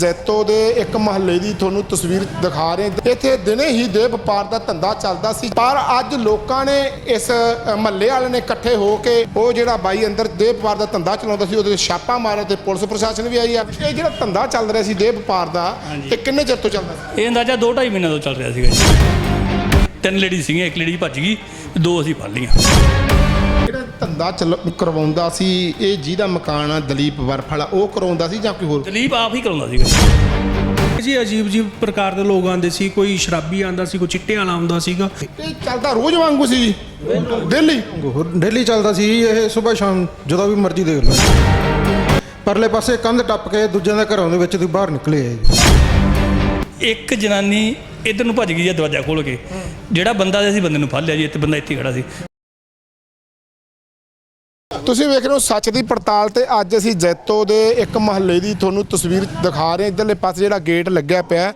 ਜੈਤੋ ਦੇ ਇੱਕ ਮਹੱਲੇ ਦੀ ਤੁਹਾਨੂੰ ਤਸਵੀਰ ਦਿਖਾ ਰਹੇ ਹਾਂ। ਇੱਥੇ ਦਿਨੇ ਹੀ ਦੇ ਵਪਾਰ ਦਾ ਧੰਦਾ ਚੱਲਦਾ ਸੀ। ਪਰ ਅੱਜ ਲੋਕਾਂ ਨੇ ਇਸ ਮਹੱਲੇ ਵਾਲੇ ਨੇ ਇਕੱਠੇ ਹੋ ਕੇ ਉਹ ਜਿਹੜਾ ਬਾਈ ਅੰਦਰ ਦੇ ਵਪਾਰ ਦਾ ਧੰਦਾ ਚਲਾਉਂਦਾ ਸੀ ਉਹਦੇ ਤੇ ਛਾਪਾ ਮਾਰਿਆ ਤੇ ਪੁਲਿਸ ਪ੍ਰਸ਼ਾਸਨ ਵੀ ਆਈ ਆ। ਇਹ ਜਿਹੜਾ ਧੰਦਾ ਚੱਲ ਰਿਹਾ ਸੀ ਦੇ ਵਪਾਰ ਦਾ ਇਹ ਕਿੰਨੇ ਚਿਰ ਤੋਂ ਚੱਲਦਾ ਸੀ? ਇਹ ਅੰਦਾਜ਼ਾ 2.5 ਮਹੀਨੇ ਤੋਂ ਚੱਲ ਰਿਹਾ ਸੀਗਾ ਜੀ। ਤਿੰਨ ਲੇਡੀ ਸੀਗੀਆਂ ਇੱਕ ਲੇਡੀ ਭੱਜ ਗਈ ਦੋ ਅਸੀਂ ਫੜ ਲਈਆਂ। ਧੰਦਾ ਚੱਲ ਕਰਵਾਉਂਦਾ ਸੀ ਇਹ ਜਿਹਦਾ ਮਕਾਨ ਆ ਦਲੀਪ ਵਰਫ ਵਾਲਾ ਉਹ ਕਰਵਾਉਂਦਾ ਸੀ ਜਾਂ ਕੋਈ ਹੋਰ? ਦਲੀਪ ਆਪ ਹੀ ਕਰਾਉਂਦਾ ਸੀਗਾ। ਜੀ। ਜੀ ਅਜੀਬ ਅਜੀਬ ਪ੍ਰਕਾਰ ਦੇ ਲੋਕ ਆਉਂਦੇ ਸੀ ਕੋਈ ਸ਼ਰਾਬੀ ਆਂਦਾ ਸੀ ਕੋਈ ਚਿੱਟੇ ਵਾਲਾ ਆਉਂਦਾ ਸੀਗਾ। ਇਹ ਚੱਲਦਾ ਰੋਜ਼ ਵਾਂਗੂ ਸੀ ਜੀ? ਦਿੱਲੀ ਡੇਲੀ ਚੱਲਦਾ ਸੀ ਇਹ ਸਵੇਰ ਸ਼ਾਮ ਜਦੋਂ ਵੀ ਮਰਜ਼ੀ ਦੇਖ ਲਓ। ਪਰਲੇ ਪਾਸੇ ਕੰਧ ਟੱਪ ਕੇ ਦੂਜਿਆਂ ਦੇ ਘਰਾਂ ਦੇ ਵਿੱਚ ਦੀ ਬਾਹਰ ਨਿਕਲੇ ਆ ਜੀ। ਇੱਕ ਜਨਾਨੀ ਇਧਰ ਨੂੰ ਭੱਜ ਗਈ ਜੀ ਦਰਵਾਜ਼ਾ ਖੋਲ ਕੇ। ਜਿਹੜਾ ਬੰਦਾ ਸੀ ਬੰਦੇ ਨੂੰ ਫੜ ਲਿਆ ਜੀ ਇੱਥੇ ਬੰਦਾ ਇੱਥੇ ਹੀ ਖੜਾ ਸੀ। ਤੁਸੀਂ ਵੇਖ ਰਹੇ ਹੋ ਸੱਚ ਦੀ ਪੜਤਾਲ ਤੇ ਅੱਜ ਅਸੀਂ ਜੈਤੋ ਦੇ ਇੱਕ ਮਹੱਲੇ ਦੀ ਤੁਹਾਨੂੰ ਤਸਵੀਰ ਦਿਖਾ ਰਹੇ ਹਾਂ। ਇਧਰਲੇ ਪਾਸੇ ਜਿਹੜਾ ਗੇਟ ਲੱਗਿਆ ਪਿਆ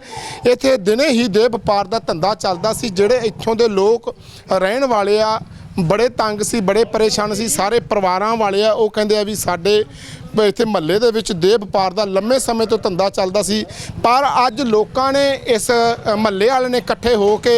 ਇੱਥੇ ਦਿਨੇ ਹੀ ਦੇ ਵਪਾਰ ਦਾ ਧੰਦਾ ਚੱਲਦਾ ਸੀ, ਜਿਹੜੇ ਇੱਥੋਂ ਦੇ ਲੋਕ ਰਹਿਣ ਵਾਲੇ ਆ, ਬੜੇ ਤੰਗ ਸੀ, ਬੜੇ ਪਰੇਸ਼ਾਨ ਸੀ। ਸਾਰੇ ਪਰਿਵਾਰਾਂ ਵਾਲੇ ਆ, ਉਹ ਕਹਿੰਦੇ ਆ ਵੀ ਸਾਡੇ ਇੱਥੇ ਮਹੱਲੇ ਦੇ ਵਿੱਚ ਦੇ ਵਪਾਰ ਦਾ ਲੰਮੇ ਸਮੇਂ ਤੋਂ ਧੰਦਾ ਚੱਲਦਾ ਸੀ। ਪਰ ਅੱਜ ਲੋਕਾਂ ਨੇ ਇਸ ਮਹੱਲੇ ਵਾਲੇ ਨੇ ਇਕੱਠੇ ਹੋ ਕੇ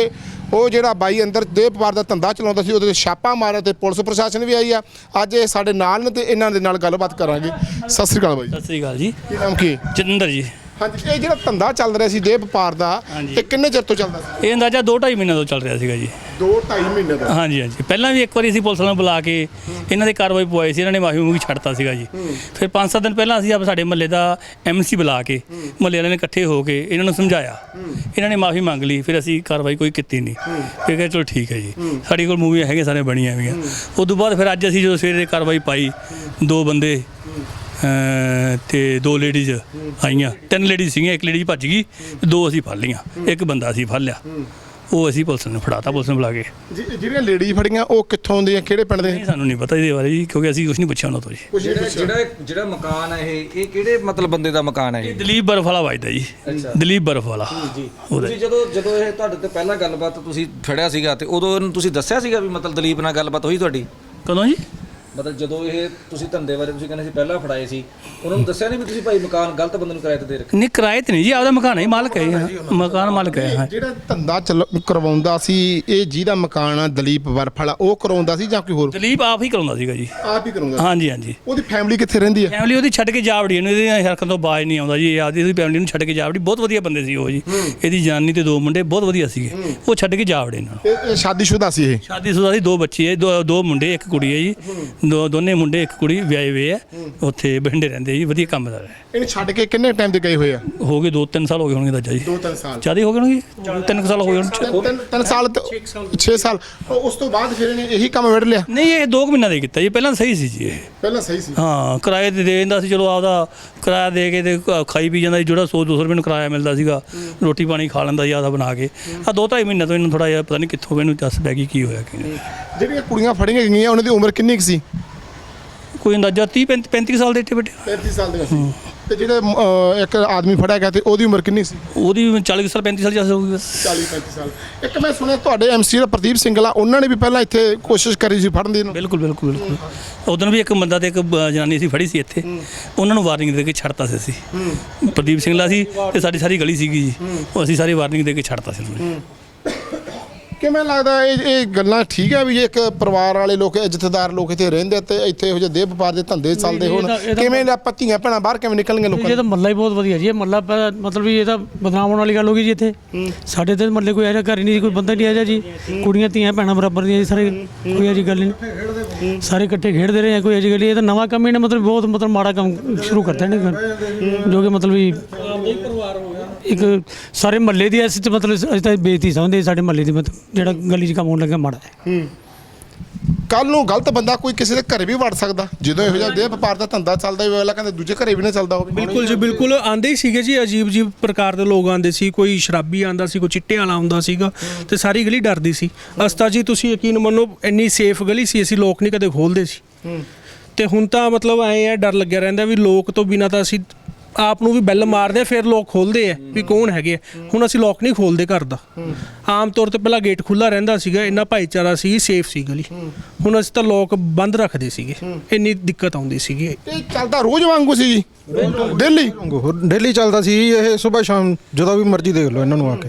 ਉਹ ਜਿਹੜਾ ਬਾਈ ਅੰਦਰ ਦੇ ਵਪਾਰ ਦਾ ਧੰਦਾ ਚਲਾਉਂਦਾ ਸੀ ਉਹਦੇ ਤੇ ਛਾਪਾ ਮਾਰਿਆ ਤੇ ਪੁਲਿਸ ਪ੍ਰਸ਼ਾਸਨ ਵੀ ਆਈ ਆ। ਅੱਜ ਇਹ ਸਾਡੇ ਨਾਲ ਨੇ ਤੇ ਇਹਨਾਂ ਦੇ ਨਾਲ ਗੱਲਬਾਤ ਕਰਾਂਗੇ। ਸਤਿ ਸ੍ਰੀ ਅਕਾਲ ਬਾਈ ਸਤਿ ਸ੍ਰੀ ਅਕਾਲ ਜੀ। ਕੀ ਨਾਮ ਕੀ? ਜਤਿੰਦਰ ਜੀ। ਹਾਂਜੀ ਇਹ ਜਿਹੜਾ ਧੰਦਾ ਚੱਲ ਰਿਹਾ ਸੀ ਦੇ ਵਪਾਰ ਦਾ ਹਾਂਜੀ। ਇਹ ਕਿੰਨੇ ਚਿਰ ਤੋਂ ਚੱਲਦਾ ਸੀ? ਇਹ ਅੰਦਾਜ਼ਾ 2.5 ਮਹੀਨੇ ਤੋਂ ਚੱਲ ਰਿਹਾ ਸੀਗਾ ਜੀ। 2 2.5 ਮਹੀਨੇ ਦਾ। ਹਾਂਜੀ ਹਾਂਜੀ। ਪਹਿਲਾਂ ਵੀ ਇੱਕ ਵਾਰੀ ਅਸੀਂ ਪੁਲਿਸ ਨੂੰ ਬੁਲਾ ਕੇ ਇਹਨਾਂ ਦੇ ਕਾਰਵਾਈ ਪਵਾਈ ਸੀ ਇਹਨਾਂ ਨੇ ਮਾਫੀ ਮੂਗੀ ਛੱਡਤਾ ਸੀਗਾ ਜੀ। ਫਿਰ 5-7 ਦਿਨ ਪਹਿਲਾਂ ਅਸੀਂ ਆਪ ਸਾਡੇ ਮਹੱਲੇ ਦਾ ਐਮਸੀ ਬੁਲਾ ਕੇ ਮਹੱਲੇ ਵਾਲਿਆਂ ਨੇ ਇਕੱਠੇ ਹੋ ਕੇ ਇਹਨਾਂ ਨੂੰ ਸਮਝਾਇਆ। ਇਹਨਾਂ ਨੇ ਮਾਫੀ ਮੰਗ ਲਈ ਫਿਰ ਅਸੀਂ ਕਾਰਵਾਈ ਕੋਈ ਕੀਤੀ ਨਹੀਂ। ਫਿਰ ਕਿਹਾ ਚਲੋ ਠੀਕ ਹੈ ਜੀ। ਸਾਡੇ ਕੋਲ ਮੂਵੀਆਂ ਹੈਗੀਆਂ ਸਾਰੇ ਬਣੀਆਂ ਹੋਈਆਂ ਉਸ ਤੋਂ ਬਾਅਦ ਫਿਰ ਅੱਜ ਅਸੀਂ ਜਦੋਂ ਸਵੇਰੇ ਕਾਰਵਾਈ ਪਾਈ ਦੋ ਬੰਦੇ ਤੇ ਦੋ ਲੇਡੀਜ਼ ਆਈਆਂ। ਤਿੰਨ ਲੇਡੀਜ਼ ਸੀਗੀਆਂ ਇੱਕ ਲੇਡੀ ਭੱਜ ਗਈ ਦੋ ਅਸੀਂ ਫੜ ਲਈਆਂ ਇੱਕ ਬੰਦਾ ਅਸੀਂ ਫੜ ਲਿਆ। ਉਹ ਅਸੀਂ ਪੁਲਿਸ ਨੂੰ ਫੜਾਤਾ ਪੁਲਿਸ ਨੂੰ ਬੁਲਾ ਕੇ। ਜਿ- ਜਿਹੜੀਆਂ ਲੇਡੀ ਫੜੀਆਂ ਉਹ ਕਿੱਥੋਂ ਦੀਆਂ ਕਿਹੜੇ ਪਿੰਡ ਦੇ? ਨਹੀਂ ਸਾਨੂੰ ਨਹੀਂ ਪਤਾ ਇਹਦੇ ਬਾਰੇ ਜੀ ਕਿਉਂਕਿ ਅਸੀਂ ਕੁਝ ਨਹੀਂ ਪੁੱਛਿਆ ਉਹਨਾਂ ਤੋਂ ਜੀ। ਜਿਹੜਾ ਜਿਹੜਾ ਜਿਹੜਾ ਮਕਾਨ ਹੈ ਇਹ ਇਹ ਕਿਹੜੇ ਮਤਲਬ ਬੰਦੇ ਦਾ ਮਕਾਨ ਹੈ ਇਹ ਇਹ? ਦਲੀਪ ਬਰਫ ਵਾਲਾ ਵੱਜਦਾ ਜੀ। ਦਲੀਪ ਬਰਫ ਵਾਲਾ। ਜੀ ਉਹਦਾ ਤੁਸੀਂ ਜਦੋਂ ਜਦੋਂ ਇਹ ਤੁਹਾਡੇ ਤੇ ਪਹਿਲਾਂ ਗੱਲਬਾਤ ਤੁਸੀਂ ਫੜਿਆ ਸੀਗਾ ਤੇ ਉਦੋਂ ਇਹਨੂੰ ਤੁਸੀਂ ਦੱਸਿਆ ਸੀਗਾ ਵੀ ਮਤਲਬ ਦਲੀਪ ਨਾਲ ਗੱਲਬਾਤ ਹੋਈ ਤੁਹਾਡੀ? ਕਦੋਂ ਜੀ? ਮਤਲਬ ਜਦੋਂ ਇਹ ਤੁਸੀਂ ਧੰਦੇ ਬਾਰੇ ਤੁਸੀਂ ਕਹਿੰਦੇ ਸੀ ਪਹਿਲਾਂ ਫੜਾਏ ਸੀ ਉਹਨਾਂ ਨੂੰ ਦੱਸਿਆ ਨਹੀਂ ਵੀ ਤੁਸੀਂ ਭਾਈ ਮਕਾਨ ਗਲਤ ਬੰਦੇ ਨੂੰ ਕਿਰਾਏ ਤੇ ਦੇ ਰੱਖਿਆ? ਨਹੀਂ ਕਿਰਾਏ ਤੇ ਨਹੀਂ ਜੀ ਆਪਦਾ ਮਕਾਨ ਹੈ ਮਾਲਕ ਹੈ ਮਕਾਨ ਮਾਲਕ ਹੈ ਜਿਹੜਾ ਧੰਦਾ ਕਰਵਾਉਂਦਾ ਸੀ ਇਹ ਜਿਹਦਾ ਮਕਾਨ ਆ ਦਲੀਪ ਵਰਫਲਾ ਉਹ ਕਰਾਉਂਦਾ ਸੀ ਜਾਂ ਕੋਈ ਹੋਰ? ਦਲੀਪ ਆਪ ਹੀ ਕਰਾਉਂਦਾ ਸੀਗਾ ਜੀ। ਆਪ ਹੀ ਕਰਾਉਂਦਾ ਹਾਂਜੀ ਹਾਂਜੀ। ਉਹਦੀ ਫੈਮਿਲੀ ਕਿੱਥੇ ਰਹਿੰਦੀ ਹੈ ਫੈਮਿਲੀ ਉਹਦੀ ਛੱਡ ਕੇ ਜਾਵੜੀ ਇਹਨੂੰ ਇਹਦੀ ਹਰਕਤ ਤੋਂ ਬਾਜ ਨਹੀਂ ਆਉਂਦਾ ਜੀ ਇਹ ਆਪਦੀ ਫੈਮਿਲੀ ਨੂੰ ਛੱਡ ਕੇ ਜਾਵੜੀ ਬਹੁਤ ਵਧੀਆ ਬੰਦੇ ਸੀ ਉਹ ਜੀ। ਇਹਦੀ ਜਾਨੀ ਤੇ ਦੋ ਮੁੰਡੇ ਬਹੁਤ ਵਧੀਆ ਸੀਗੇ। ਉਹ ਛੱਡ ਕੇ ਜਾਵੜੇ ਨਾਲ ਇਹ ਸ਼ਾਦੀशुदा ਸੀ ਇਹ? ਸ਼ਾਦੀशुदा ਸੀ ਦੋ ਬੱਚੇ ਦੋ ਮੁੰਡੇ ਇੱਕ ਕੁੜੀ ਹੈ ਜੀ। ਦੋ ਦੋਨੇ ਮੁੰਡੇ ਇੱਕ ਕੁੜੀ ਵਿਆਹੇ ਹੋਏ ਆ। ਉੱਥੇ ਬਠਿੰਡੇ ਰਹਿੰਦੇ ਜੀ ਵਧੀਆ ਕੰਮਦਾਰ ਹੈ ਇਹਨੂੰ ਛੱਡ ਕੇ ਕਿੰਨੇ ਟਾਈਮ ਤੇ ਗਏ ਹੋਏ ਆ? ਹੋ ਗਏ 2-3 ਸਾਲ ਹੋ ਗਏ ਹੋਣਗੇ ਦਾਜਾ ਜੀ। 2-3 ਸਾਲ। ਜ਼ਿਆਦਾ ਹੋ ਗਏ ਹੋਣਗੇ? 3 ਸਾਲ ਹੋ ਗਏ ਹੋਣਗੇ। ਤਿੰਨ- ਤਿੰਨ ਤਿੰਨ ਸਾਲ 6 ਸਾਲ ਉਸ ਤੋਂ ਬਾਅਦ ਫਿਰ ਇਹਨੇ ਇਹੀ ਕੰਮ ਵਿੜ ਲਿਆ? ਨਹੀਂ ਇਹ 2 ਮਹੀਨਾ ਦੇ ਕੀਤਾ ਜੀ। ਪਹਿਲਾਂ ਸਹੀ ਸੀ ਜੀ ਇਹ। ਪਹਿਲਾਂ ਸਹੀ ਸੀ। ਹਾਂ ਕਿਰਾਏ ਤੇ ਦੇ ਦਿੰਦਾ ਸੀ ਚਲੋ ਆਪਦਾ ਕਿਰਾਇਆ ਦੇ ਕੇ ਤੇ ਖਾਈ ਪੀ ਜਾਂਦਾ ਸੀ। ਜਿਹੜਾ 100 200 ਰੁਪਏ ਨੂੰ ਕਿਰਾਇਆ ਮਿਲਦਾ ਸੀਗਾ ਰੋਟੀ ਪਾਣੀ ਖਾ ਲੈਂਦਾ ਸੀ ਆਦਾ ਬਣਾ ਕੇ। ਆ ਦੋ ਢਾਈ ਮਹੀਨੇ ਤੋਂ ਇਹਨੂੰ ਥੋੜਾ ਜਿਹਾ ਪਤਾ ਨਹੀਂ ਕਿੱਥੋਂ ਇਹਨੂੰ ਦੱਸ ਪੈ ਗਈ ਕੀ ਹੋਇਆ ਕੀ ਜਿਹੜੀਆਂ ਕੁੜੀਆਂ ਫੜੀਆਂ ਗਈਆਂ ਉਹਨਾਂ ਦੀ ਉਮਰ ਕਿੰਨੀ ਕੁ ਸੀ? ਕੋਈ ਅੰਦਾਜ਼ਾ? 30 35 35 ਸਾਲ ਦੇ ਏਟੇ ਬੈਠੇ 35 ਸਾਲ ਦੇ ਸੀ ਤੇ ਜਿਹੜੇ ਅਹ, ਇੱਕ ਆਦਮੀ ਫੜਿਆ ਗਿਆ ਤੇ ਉਹਦੀ ਉਮਰ ਕਿੰਨੀ ਸੀ? ਉਹਦੀ 40 ਸਾਲ 35 ਸਾਲ ਜੈਸੇ ਹੋਊਗੀ ਬਸ। 40 35 ਸਾਲ। ਇੱਕ ਮੈਂ ਸੁਣਿਆ ਤੁਹਾਡੇ ਐਮਸੀ ਦਾ ਪ੍ਰਦੀਪ ਸਿੰਘਲਾ ਉਹਨਾਂ ਨੇ ਵੀ ਪਹਿਲਾਂ ਇੱਥੇ ਕੋਸ਼ਿਸ਼ ਕਰੀ ਸੀ ਫੜਨ ਦੀ ਇਹਨੂੰ। ਬਿਲਕੁਲ ਬਿਲਕੁਲ ਬਿਲਕੁਲ। ਉਦੋਂ ਵੀ ਇੱਕ ਬੰਦਾ ਤੇ ਇੱਕ ਬ- ਜਨਾਨੀ ਸੀ ਫੜੀ ਸੀ ਇੱਥੇ। ਉਹਨਾਂ ਨੂੰ ਵਾਰਨਿੰਗ ਦੇ ਕੇ ਛੱਡਤਾ ਸੀ ਅਸੀਂ। ਪ੍ਰਦੀਪ ਸਿੰਘਲਾ ਸੀ ਤੇ ਸਾਡੀ ਸਾਰੀ ਗਲੀ ਸੀਗੀ ਜੀ। ਉਹ ਅਸੀਂ ਸਾਰੀ ਵਾਰਨਿੰਗ ਦੇ ਕੇ ਛੱਡਤਾ ਸੀ ਉਹਨੂੰ ਜੀ। ਕਿਵੇਂ ਲੱਗਦਾ ਇਹ ਇਹ ਗੱਲਾਂ ਠੀਕ ਹੈ ਵੀ ਇੱਕ ਪਰਿਵਾਰ ਵਾਲੇ ਲੋਕ ਇੱਜ਼ਤਦਾਰ ਲੋਕ ਇੱਥੇ ਰਹਿੰਦੇ ਤੇ ਇੱਥੇ ਇਹੋ ਜਿਹੇ ਦੇਹ ਵਪਾਰ ਦੇ ਧੰਦੇ ਚੱਲਦੇ ਹੋਣ ਕਿਵੇਂ ਆਪਾਂ ਧੀਆਂ ਭੈਣਾਂ ਬਾਹਰ ਕਿਵੇਂ ਨਿਕਲਣਗੇ ਲੋਕਾਂ ਇਹ ਤਾਂ ਮੱਲਾ ਹੀ ਬਹੁਤ ਵਧੀਆ ਜੀ ਇਹ ਮੱਲਾ ਮਤਲਬ ਵੀ ਇਹ ਤਾਂ ਬਦਨਾਮ ਹੋਣ ਵਾਲੀ ਗੱਲ ਹੋ ਗਈ ਜੀ ਇੱਥੇ। ਸਾਡੇ ਤੇ ਮੱਲੇ ਕੋਈ ਇਹੋ ਜਿਹਾ ਘਰ ਹੀ ਨਹੀਂ ਸੀ, ਕੋਈ ਬੰਦਾ ਨਹੀਂ ਆਇਆ ਜੀ। ਕੁੜੀਆਂ ਧੀਆਂ ਭੈਣਾਂ ਬਰਾਬਰ ਦੀਆਂ ਜੀ ਸਾਰੇ ਕੋਈ ਅਜੀ ਗੱਲ ਨਹੀਂ। ਸਾਰੇ ਇਕੱਠੇ ਖੇਡਦੇ ਰਹੇ ਆ ਕੋਈ ਅਜੀ ਗੱਲ ਨਹੀਂ। ਇਹ ਤਾਂ ਨਵਾਂ ਕੰਮ ਹੀ ਨੇ ਮਤਲਬ ਬਹੁਤ ਮਤਲਬ ਮਾੜਾ ਕੰਮ ਸ਼ੁਰੂ ਕਰਤਾ ਨੇ ਜੋ ਕਿ ਮਤਲਬ ਵੀ ਇੱਕ ਸਾਰੇ ਮੱਲੇ ਦੀ ਅਸੀਂ ਤੇ ਮਤਲਬ ਅਸੀਂ ਤਾਂ ਬੇਇੱਜ਼ਤੀ ਸਮਝਦੇ ਸਾਡੇ ਮੱਲੇ ਦੀ ਮਤਲਬ ਜਿਹੜਾ ਗਲੀ 'ਚ ਕੰਮ ਹੋਣ ਲੱਗਾ ਮਾੜਾ ਹੈ। ਕੱਲ ਨੂੰ ਗਲਤ ਬੰਦਾ ਕੋਈ ਕਿਸੇ ਦੇ ਘਰੇ ਵੀ ਵੜ ਸਕਦਾ ਜਦੋਂ ਇਹੋ ਜਿਹਾ ਦੇਹ ਵਪਾਰ ਦਾ ਧੰਦਾ ਚੱਲਦਾ ਹੋਵੇ ਅਗਲਾ ਕਹਿੰਦੇ ਦੂਜੇ ਘਰੇ ਵੀ ਨਾ ਚੱਲਦਾ ਹੋਵੇ। ਬਿਲਕੁਲ ਜੀ ਬਿਲਕੁਲ ਆਂਦੇ ਹੀ ਸੀਗੇ ਜੀ ਅਜੀਬ ਅਜੀਬ ਪ੍ਰਕਾਰ ਦੇ ਲੋਕ ਆਂਦੇ ਸੀ ਕੋਈ ਸ਼ਰਾਬੀ ਆਂਦਾ ਸੀ ਕੋਈ ਚਿੱਟੇ ਵਾਲਾ ਆਉਂਦਾ ਸੀਗਾ ਤੇ ਸਾਰੀ ਗਲੀ ਡਰਦੀ ਸੀ। ਅਸਤਾ ਜੀ ਤੁਸੀਂ ਯਕੀਨ ਮੰਨੋ ਇੰਨੀ ਸੇਫ ਗਲੀ ਸੀ ਅਸੀਂ ਲੋਕ ਨਹੀਂ ਕਦੇ ਖੋਲਦੇ ਸੀ। ਤੇ ਹੁਣ ਤਾਂ ਮਤਲਬ ਐ ਆ ਡਰ ਲੱਗਿਆ ਰਹਿੰਦਾ ਵੀ ਲੋਕ ਤੋਂ ਬਿਨਾਂ ਤਾਂ ਅਸੀਂ ਆਪ ਨੂੰ ਵੀ ਬੈਲ ਮਾਰਦੇ ਆ ਫਿਰ ਲੋਕ ਖੋਲਦੇ ਆ ਵੀ ਕੌਣ ਹੈਗੇ ਆ। ਹੁਣ ਅਸੀਂ ਲੋਕ ਨਹੀਂ ਖੋਲਦੇ ਘਰ ਦਾ। ਆਮ ਤੌਰ ਤੇ ਪਹਿਲਾਂ ਗੇਟ ਖੁੱਲਾ ਰਹਿੰਦਾ ਸੀਗਾ ਇੰਨਾ ਭਾਈਚਾਰਾ ਸੀ ਸੇਫ ਸੀ ਗਲੀ ਹੁਣ ਅਸੀਂ ਤਾਂ ਲੋਕ ਬੰਦ ਰੱਖਦੇ ਸੀਗੇ। ਇੰਨੀ ਦਿੱਕਤ ਆਉਂਦੀ ਸੀਗੀ। ਇਹ ਚੱਲਦਾ ਰੋਜ਼ ਵਾਂਗੂ ਸੀ ਜੀ। ਦਿੱਲੀ ਡੇਲੀ ਚੱਲਦਾ ਸੀ ਇਹ ਸਵੇਰ ਸ਼ਾਮ ਜਦੋਂ ਵੀ ਮਰਜ਼ੀ ਦੇਖ ਲਓ ਇਹਨਾਂ ਨੂੰ ਆ ਕੇ।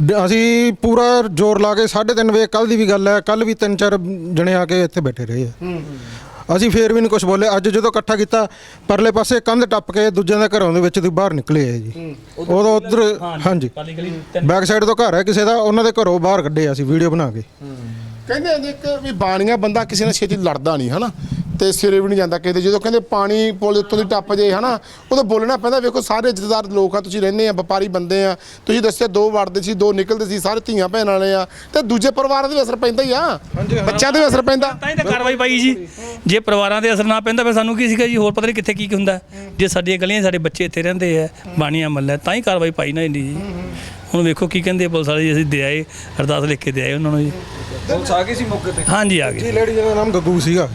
ਡ- ਅਸੀਂ ਪੂਰਾ ਜ਼ੋਰ ਲਾ ਕੇ 3:30 ਵਜੇ ਕੱਲ ਦੀ ਵੀ ਗੱਲ ਹੈ ਕੱਲ ਵੀ ਤਿੰਨ ਚਾਰ ਜਣੇ ਆ ਕੇ ਇੱਥੇ ਬੈਠੇ ਰਹੇ ਆ। ਅਸੀਂ ਫੇਰ ਵੀ ਨਹੀਂ ਕੁਝ ਬੋਲੇ। ਅੱਜ ਜਦੋਂ ਇਕੱਠਾ ਕੀਤਾ ਪਰਲੇ ਪਾਸੇ ਕੰਧ ਟੱਪ ਕੇ ਦੂਜਿਆਂ ਦੇ ਘਰਾਂ ਦੇ ਵਿੱਚ ਦੀ ਬਾਹਰ ਨਿਕਲੇ ਆ ਜੀ। ਉਦੋਂ ਉਧਰ ਹਾਂਜੀ। ਬੈਕ ਸਾਈਡ ਤੋਂ ਘਰ ਹੈ ਕਿਸੇ ਦਾ ਉਹਨਾਂ ਦੇ ਘਰੋਂ ਬਾਹਰ ਕੱਢੇ ਅਸੀਂ ਵੀਡੀਓ ਬਣਾ ਕੇ। ਕਹਿੰਦੇ ਨੇ ਇੱਕ ਵੀ ਬਾਣੀਆਂ ਬੰਦਾ ਕਿਸੇ ਨਾਲ ਛੇਤੀ ਲੜਦਾ ਨਹੀਂ ਹਨਾ? ਤੇ ਸਿਰੇ ਵੀ ਨਹੀਂ ਜਾਂਦਾ ਕਿਸੇ ਦੇ ਜਦੋਂ ਕਹਿੰਦੇ ਪਾਣੀ ਪੁਲ ਉੱਤੋਂ ਦੀ ਟੱਪ ਜੇ ਹਨਾ ਉਦੋਂ ਬੋਲਣਾ ਪੈਂਦਾ ਵੇਖੋ ਸਾਰੇ ਇੱਜ਼ਤਦਾਰ ਲੋਕ ਆ ਤੁਸੀਂ ਰਹਿੰਦੇ ਆ ਵਪਾਰੀ ਬੰਦੇ ਆ ਤੁਸੀਂ ਦੱਸਿਆ ਦੋ ਵੜਦੇ ਸੀ ਦੋ ਨਿਕਲਦੇ ਸੀ ਸਾਰੇ ਧੀਆਂ ਭੈਣ ਵਾਲੇ ਆ ਤੇ ਦੂਜੇ ਪਰਿਵਾਰਾਂ ਦੇ ਵੀ ਅਸਰ ਪੈਂਦਾ ਹੀ ਆ। ਬੱਚਿਆਂ ਦੇ ਵੀ ਅਸਰ ਪੈਂਦਾ। ਤਾਂ ਹੀ ਤਾਂ ਕਾਰਵਾਈ ਪਾਈ ਜੀ। ਜੇ ਪਰਿਵਾਰਾਂ ਦੇ ਅਸਰ ਨਾ ਪੈਂਦਾ ਫਿਰ ਸਾਨੂੰ ਕੀ ਸੀਗਾ ਜੀ? ਹੋਰ ਪਤਾ ਨਹੀਂ ਕਿੱਥੇ ਕੀ ਕੀ ਹੁੰਦਾ। ਜੇ ਸਾਡੀਆਂ ਗਲੀਆਂ ਸਾਡੇ ਬੱਚੇ ਇੱਥੇ ਰਹਿੰਦੇ ਆ ਬਾਣੀਆਂ ਮੱਲਾ ਤਾਂ ਹੀ ਕਾਰਵਾਈ ਪਾਈ ਨਾ ਇੰਨੀ ਜੀ। ਹੁਣ ਵੇਖੋ ਕੀ ਕਹਿੰਦੇ ਪੁਲਿਸ ਵਾਲੇ ਜੀ ਅਸੀਂ ਦੇ ਆਏ ਅਰਦਾਸ ਲਿਖ ਕੇ ਦੇ ਆਏ ਉਹਨਾਂ ਨੂੰ ਜੀ। ਪੁਲਿਸ ਆ ਗਈ ਸੀ ਮੌਕੇ ਤੇ? ਹਾਂਜੀ ਆ ਗਏ ਤੀਜੀ ਲੇਡੀ ਦਾ ਨਾਮ ਗੱਗੂ ਸੀਗਾ।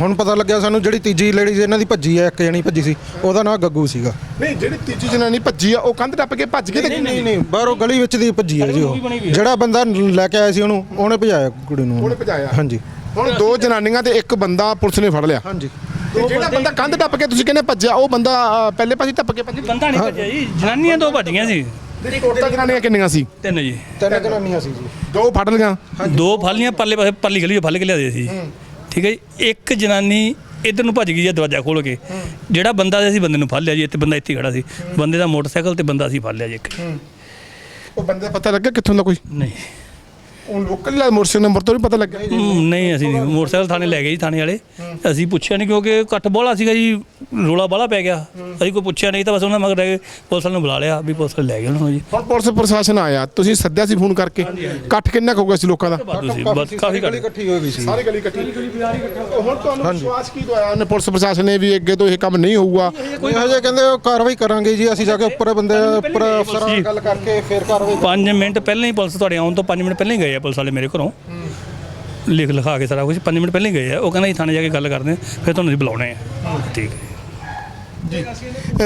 ਹੁਣ ਪਤਾ ਲੱਗਿਆ ਸਾਨੂੰ ਜਿਹੜੀ ਤੀਜੀ ਲੇਡੀ ਇਹਨਾਂ ਦੀ ਭੱਜੀ ਹੈ ਇੱਕ ਜਣੀ ਭੱਜੀ ਸੀ ਉਹਦਾ ਨਾਮ ਗੱਗੂ ਸੀਗਾ। ਨਹੀਂ ਜਿਹੜੀ ਤੀਜੀ ਜਨਾਨੀ ਭੱਜੀ ਆ ਉਹ ਕੰਧ ਟੱਪ ਕੇ ਭੱਜ ਗਈ ਤੇ ਨਹੀਂ ਨਹੀਂ ਬਾਹਰੋਂ ਗਲੀ ਵਿੱਚ ਦੀ ਭੱਜੀ ਹੈ ਜੀ ਉਹ। ਜਿਹੜਾ ਬੰਦਾ ਲੈ ਕੇ ਆਇਆ ਸੀ ਉਹਨੂੰ ਉਹਨੇ ਭਜਾਇਆ ਕੁੜੀ ਨੂੰ। ਉਹਨੇ ਭਜਾਇਆ। ਹਾਂਜੀ। ਹੁਣ ਦੋ ਜਨਾਨੀਆਂ ਤੇ ਇੱਕ ਬੰਦਾ ਪੁਲਿਸ ਨੇ ਫੜ ਲਿਆ। ਹਾਂਜੀ। ਤੇ ਜਿਹੜਾ ਬੰਦਾ ਕੰਧ ਟੱਪ ਕੇ ਤੁਸੀਂ ਕਹਿੰਦੇ ਭੱਜਿਆ ਉਹ ਬੰਦਾ ਪਹਿਲੇ ਪਾਸੇ ਟੱਪ ਕੇ ਭੱਜ ਬੰਦਾ ਨਹੀਂ ਭੱਜਿਆ ਜੀ। ਜਨਾਨੀਆਂ ਦੋ ਭੱਜੀਆਂ ਸੀ। ਟੋਟਲ ਜਨਾਨੀਆਂ ਕਿੰਨੀਆਂ ਸੀ? ਤਿੰਨ ਜੀ। ਤਿੰਨ ਜਨਾਨੀਆਂ ਸੀ ਜੀ। ਦੋ ਫੜ ਲਈਆਂ? ਦੋ ਫਾਲੀਆਂ ਪਰਲੇ ਪਾਸੇ ਪਰਲੀ ਗਲੀ 'ਚੋਂ ਫੜ ਕੇ ਲਿਆਦੇ ਸੀ। ਠੀਕ ਹੈ ਜੀ ਇੱਕ ਜਨਾਨੀ ਇਧਰ ਨੂੰ ਭੱਜ ਗਈ ਜੀ ਦਰਵਾਜ਼ਾ ਖੋਲ ਕੇ। ਜਿਹੜਾ ਬੰਦਾ ਸੀ ਬੰਦੇ ਨੂੰ ਫੜ ਲਿਆ ਜੀ ਇੱਥੇ ਬੰਦਾ ਇੱਥੇ ਖੜਾ ਸੀ। ਬੰਦੇ ਦਾ ਮੋਟਰਸਾਈਕਲ ਤੇ ਬੰਦਾ ਸੀ ਫੜ ਲਿਆ ਜੀ ਇੱਕ। ਉਹ ਬੰਦੇ ਦਾ ਪਤਾ ਲੱਗਾ ਕਿੱਥੋਂ ਦਾ ਕੋਈ? ਨਹੀਂ। ਉਹ ਲੋਕਲ ਦਾ ਮੋਟਰਸਾਈਕਲ ਨੰਬਰ ਤੋਂ ਨਹੀਂ ਪਤਾ ਲੱਗਾ ਹਮ, ਨਹੀਂ ਅਸੀਂ ਨਹੀਂ। ਮੋਟਰਸਾਈਕਲ ਥਾਣੇ ਲੈ ਗਏ ਜੀ ਥਾਣੇ ਵਾਲੇ। ਅਸੀਂ ਪੁੱਛਿਆ ਨਹੀਂ ਕਿਉਂਕਿ ਇਕੱਠ ਬੋਲਾ ਸੀਗਾ ਜੀ ਰੋਲਾ ਬਾਲਾ ਪੈ ਗਿਆ। ਅਸੀਂ ਕੋਈ ਪੁੱਛਿਆ ਨਹੀਂ ਤਾਂ ਬਸ ਉਹਨਾਂ ਮਗਰ ਰਹਿ ਗਏ। ਪੁਲਿਸ ਨੂੰ ਬੁਲਾ ਲਿਆ ਵੀ ਪੁਲਿਸ ਵਾਲੇ ਲੈ ਗਏ ਉਹਨਾਂ ਨੂੰ ਜੀ। ਹੁਣ ਪੁਲਿਸ ਪ੍ਰਸ਼ਾਸਨ ਆਇਆ। ਤੁਸੀਂ ਸੱਦਿਆ ਸੀ ਫੋਨ ਕਰਕੇ। ਇਕੱਠ ਕਿੰਨਾ ਕੁ ਹੋ ਗਿਆ ਸੀ ਲੋਕਾਂ ਦਾ? ਵਾਧੂ ਸੀ ਬਸ ਕਾਫੀ ਗਲੀ ਘੱਟ ਇਕੱਠੀ ਹੋ ਗਈ ਸੀ। ਸਾਰੀ ਗਲੀ ਇਕੱਠੀ। ਹੁਣ ਤੁਹਾਨੂੰ ਵਿਸ਼ਵਾਸ ਕੀ ਦਵਾਇਆ? ਉਹਨੇ ਪੁਲਿਸ ਪ੍ਰਸ਼ਾਸਨ ਨੇ ਵੀ ਅੱਗੇ ਤੋਂ ਇਹ ਕੰਮ ਨਹੀਂ ਹੋਊਗਾ। ਕੋਈ ਹਜੇ ਕਹਿੰਦੇ ਉਹ ਕਾਰਵਾਈ ਕਰਾਂਗੇ ਜੀ ਅਸੀਂ ਜਾ ਕੇ ਉੱਪਰ ਬੰਦੇ ਉੱਪਰ ਅਫਸਰਾਂ ਨਾਲ ਗੱਲ ਕਰਕੇ ਫਿਰ ਕਾਰਵਾਈ 5 ਮਿੰਟ ਪਹਿਲਾਂ ਹੀ ਪੁਲਿਸ ਤੁਹਾਡੇ ਆਉਣ ਤੋਂ 5 ਮਿੰਟ ਪਹਿਲਾਂ ਹੀ ਗਏ ਆ ਪੁਲਿਸ ਵਾਲੇ ਮੇਰੇ ਘਰੋਂ ਲਿਖ ਲਿਖਾ ਕੇ ਸਾਰਾ ਕੁਝ 5 ਮਿੰਟ ਪਹਿਲਾਂ ਹੀ ਗਏ ਆ। ਉਹ ਕਹਿੰਦਾ ਜੀ ਥਾਣੇ ਜਾ ਕੇ ਗੱਲ ਕਰਦੇ ਆ, ਫਿਰ ਤੁਹਾਨੂੰ ਅਸੀਂ ਬੁਲਾਉਣੇ ਆ। ਠੀਕ ਹੈ।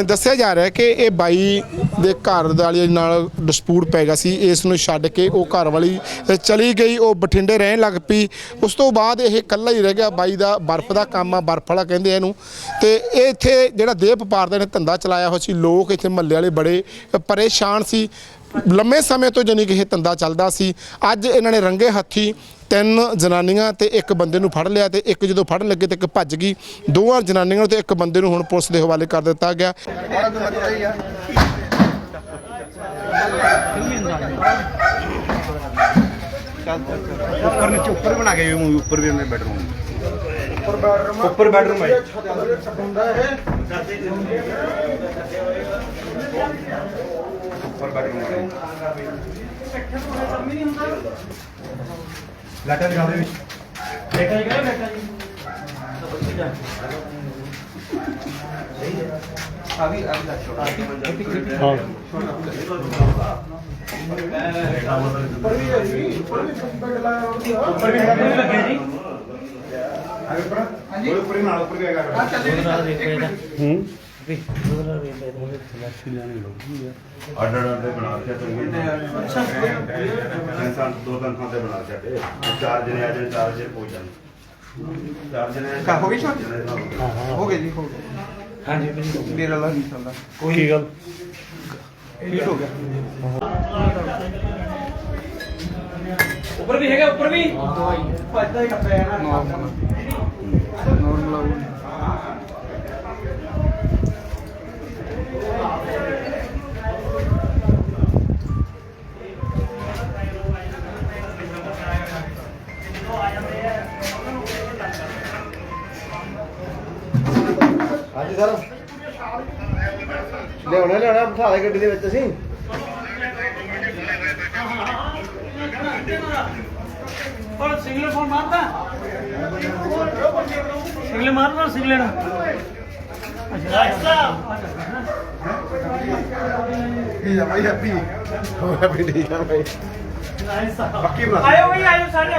ਦੱਸਿਆ ਜਾ ਰਿਹਾ ਕਿ ਇਹ ਬਾਈ ਦੇ ਘਰ ਵਾਲੀ ਨਾਲ ਡਿਸਪੂਟ ਪੈ ਗਿਆ ਸੀ। ਇਸ ਨੂੰ ਛੱਡ ਕੇ ਉਹ ਘਰ ਵਾਲੀ ਚਲੀ ਗਈ, ਉਹ ਬਠਿੰਡੇ ਰਹਿਣ ਲੱਗ ਪਈ। ਉਸ ਤੋਂ ਬਾਅਦ ਇਹ ਇਕੱਲਾ ਹੀ ਰਹਿ ਗਿਆ, ਬਾਈ ਦਾ ਬਰਫ਼ ਦਾ ਕੰਮ ਆ, ਬਰਫ਼ ਵਾਲਾ ਕਹਿੰਦੇ ਆ ਇਹਨੂੰ। ਤੇ ਇਹ ਇੱਥੇ ਜਿਹੜਾ ਦੇਹ ਵਪਾਰ ਦਾ ਇਹਨੇ ਧੰਦਾ ਚਲਾਇਆ ਹੋਇਆ ਸੀ। ਲੋਕ ਇੱਥੇ ਮਹੱਲੇ ਵਾਲੇ ਬੜੇ ਪਰੇਸ਼ਾਨ ਸੀ। ਲੰਮੇ ਸਮੇਂ ਤੋਂ ਜਾਣੀ ਕਿ ਇਹ ਧੰਦਾ ਚੱਲਦਾ ਸੀ। ਅੱਜ ਇਹਨਾਂ ਨੇ ਰੰਗੇ ਹੱਥੀ ਤਿੰਨ ਜਨਾਨੀਆਂ ਤੇ ਇੱਕ ਬੰਦੇ ਨੂੰ ਫੜ ਲਿਆ ਤੇ ਇੱਕ ਜਦੋਂ ਫੜਨ ਲੱਗੇ ਤੇ ਇੱਕ ਭੱਜ ਗਈ। ਦੋਵਾਂ ਜਨਾਨੀਆਂ ਨੂੰ ਤੇ ਇੱਕ ਬੰਦੇ ਨੂੰ ਹੁਣ ਪੁਲਿਸ ਦੇ ਹਵਾਲੇ ਕਰ ਦਿੱਤਾ ਗਿਆ। ऊपर नीचे ऊपर बना के मूवी ऊपर भी हमने बेडरूम ऊपर बेडरूम है ऊपर बेडरूम है लाटा दिखा दे ऊपर ही बना ऊपर भी आएगा ਆਰਡਰ ਦੇ ਬਣਾ ਕੇ ਚੰਗੇ ਇੰਸਾਨ ਦੋ ਤਿੰਨ ਥਾਂ ਤੇ ਬਣਾ ਕੇ ਤੇ ਚਾਰ ਜਣੇ ਆ ਜਾਣ ਚਾਰ ਜਣੇ ਪਹੁੰਚ ਜਾਣ। ਚਾਰ ਜਣੇ ਕਾ ਹੋ ਗਈ ਸ਼ਾਟ ਹੋ ਗਿਆ ਜੀ ਹੋ ਗਿਆ ਹਾਂਜੀ ਮੇਰਾ ਲਾ ਨਹੀਂ ਚੱਲਦਾ। ਕੋਈ ਗੱਲ? ਹੀਟ ਹੋ ਗਿਆ। ਉੱਪਰ ਵੀ ਹੈਗਾ ਉੱਪਰ ਵੀ? ਭੱਜਦਾ ਹੀ ਕੱਪਿਆ ਨਾ ਨਾਰਮਲ ਨਾਰਮਲ ਹਾਂਜੀ ਸਰ। ਲਿਆਉਣਾ ਲਿਆਉਣਾ ਬਿਠਾ ਦੇ ਗੱਡੀ ਦੇ ਵਿੱਚ ਅਸੀਂ। ਪਰ ਸਿੰਗਲ ਫੋਨ ਮਾਰਦਾ ਸਿੰਗਲ ਮਾਰਦਾ ਸਿੰਗਲ ਨਾ ਠੀਕ ਆ ਭਾਈ ਹੈਪੀ ਹੈਪੀ ਠੀਕ ਆ ਭਾਈ ਪੱਕੀ ਬਣਾ। ਆਇਓ ਵੀ ਆਇਓ ਸਾਰੇ